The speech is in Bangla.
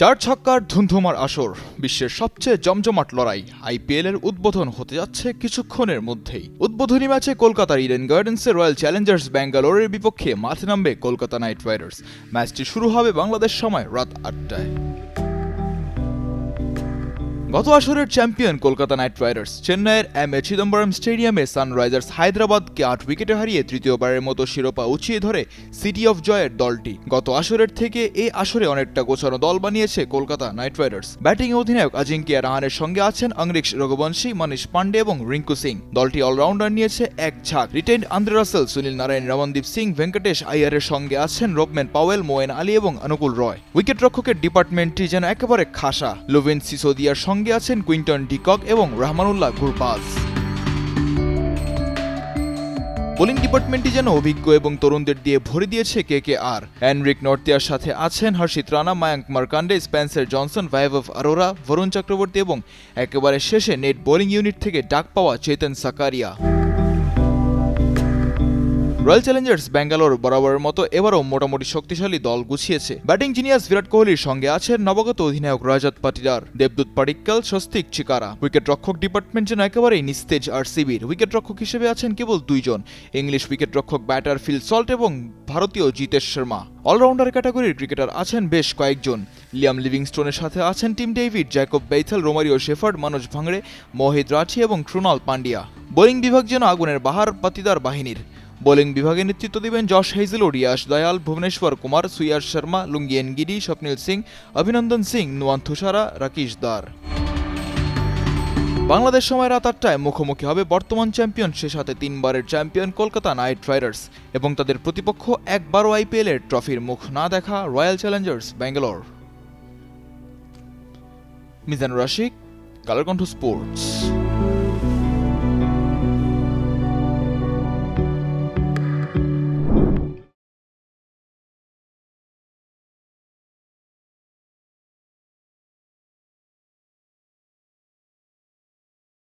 চার ছক্কার ধুন্ধুমার আসর, বিশ্বের সবচেয়ে জমজমাট লড়াই আইপিএল এর উদ্বোধন হতে যাচ্ছে কিছুক্ষণের মধ্যেই। উদ্বোধনী ম্যাচে কলকাতার ইডেন গার্ডেন্সে রয়্যাল চ্যালেঞ্জার্স ব্যাঙ্গালোরের বিপক্ষে মাঠে নামবে কলকাতা নাইট রাইডার্স ম্যাচটি শুরু হবে বাংলাদেশ সময় রাত আটটায়। গত আসরের চ্যাম্পিয়ন কলকাতা নাইট রাইডার্স চেন্নাইয়ের এম এ চিদম্বরম স্টেডিয়ামে সানরাইজার্স হায়দ্রাবাদকে আট উইকেটে হারিয়ে তৃতীয়বারের মতো শিরোপা উঁচিয়ে ধরে সিটি অফ জয়ের দলটি। গত আসরের থেকে এ আসরে অনেকটা গোছানো দল বানিয়েছে কলকাতা নাইট রাইডার্স। ব্যাটিং অধিনায়ক আজিঙ্কিয়া রাহানের সঙ্গে আছেন অংরিক্স রঘুবংশী, মনীষ পান্ডে এবং রিঙ্কু সিং। দলটি অলরাউন্ডার নিয়েছে এক ঝাঁক। Retained Andre Russell, Sunil Narine, Ramandeep Singh, Venkatesh আইয়ারের সঙ্গে আছেন রবম্যান পাওয়েল, মোয়েন আলী এবং অনুকূল রয়। উইকেট রক্ষকের ডিপার্টমেন্টটি যেন একেবারে খাসা। লুভিন সিসোদিয়ার সঙ্গে আছেন কুইন্টন ডিকক এবং রহমানুল্লাহ গুরবাজ। বোলিং ডিপার্টমেন্টটি যেন অভিজ্ঞ এবং তরুণদের দিয়ে ভরে দিয়েছে কে কে আর অ্যানরিক নর্তিয়ার সাথে আছেন হর্ষিত রানা, মায়াঙ্ক মার্কান্ডে, স্পেন্সার জনসন ভাইভব আরোরা বরুণ চক্রবর্তী এবং একেবারে শেষে নেট বোলিং ইউনিট থেকে ডাক পাওয়া চেতন সাকারিয়া। রয়্যাল চ্যালেঞ্জার্স ব্যাঙ্গালোর বরাবরের মতো এবারও মোটামুটি শক্তিশালী দল গুছিয়েছে। ব্যাটিং জিনিয়াস বিরাট কোহলির সঙ্গে আছেন নবগত অধিনায়ক রাজাত পাটিদার, দেবদূত পাডিক্কাল স্বস্তিক চিকারা। উইকেট রক্ষক ডিপার্টমেন্ট যেন একেবারেই নিস্তেজ আর সিবির উইকেট রক্ষক হিসেবে আছেন কেবল দুইজন, ইংলিশ উইকেট রক্ষক ব্যাটার ফিল সল্ট এবং ভারতীয় জিতেশ শর্মা। অলরাউন্ডার ক্যাটাগরির ক্রিকেটার আছেন বেশ কয়েকজন। লিয়াম লিভিংস্টোনের সাথে আছেন Tim David, Jacob Bethell, Romario Shepherd, Manoj Bhandage, Mohit Rathee এবং ক্রুনাল পান্ডিয়া বোলিং বিভাগ যেন আগুনের বাহার পাতিদার বাহিনীর। বোলিং বিভাগে নেতৃত্ব দিবেন যশ হেইজেল রিয়াস দয়াল, ভুবনেশ্বর কুমার সুয়াস শর্মা, লুঙ্গিয়েন গিরি, স্বপ্নীল সিং, অভিনন্দন সিং, নুয়ান থুসারা, রাকেশ দার। বাংলাদেশ সময় রাত আটটায় মুখোমুখি হবে বর্তমান চ্যাম্পিয়ন, সে সাথে তিনবারের চ্যাম্পিয়ন কলকাতা নাইট রাইডার্স এবং তাদের প্রতিপক্ষ একবারও আইপিএল এর ট্রফির মুখ না দেখা Royal Challengers, Bangalore. Mizanur Rashik Kalerkantho sports.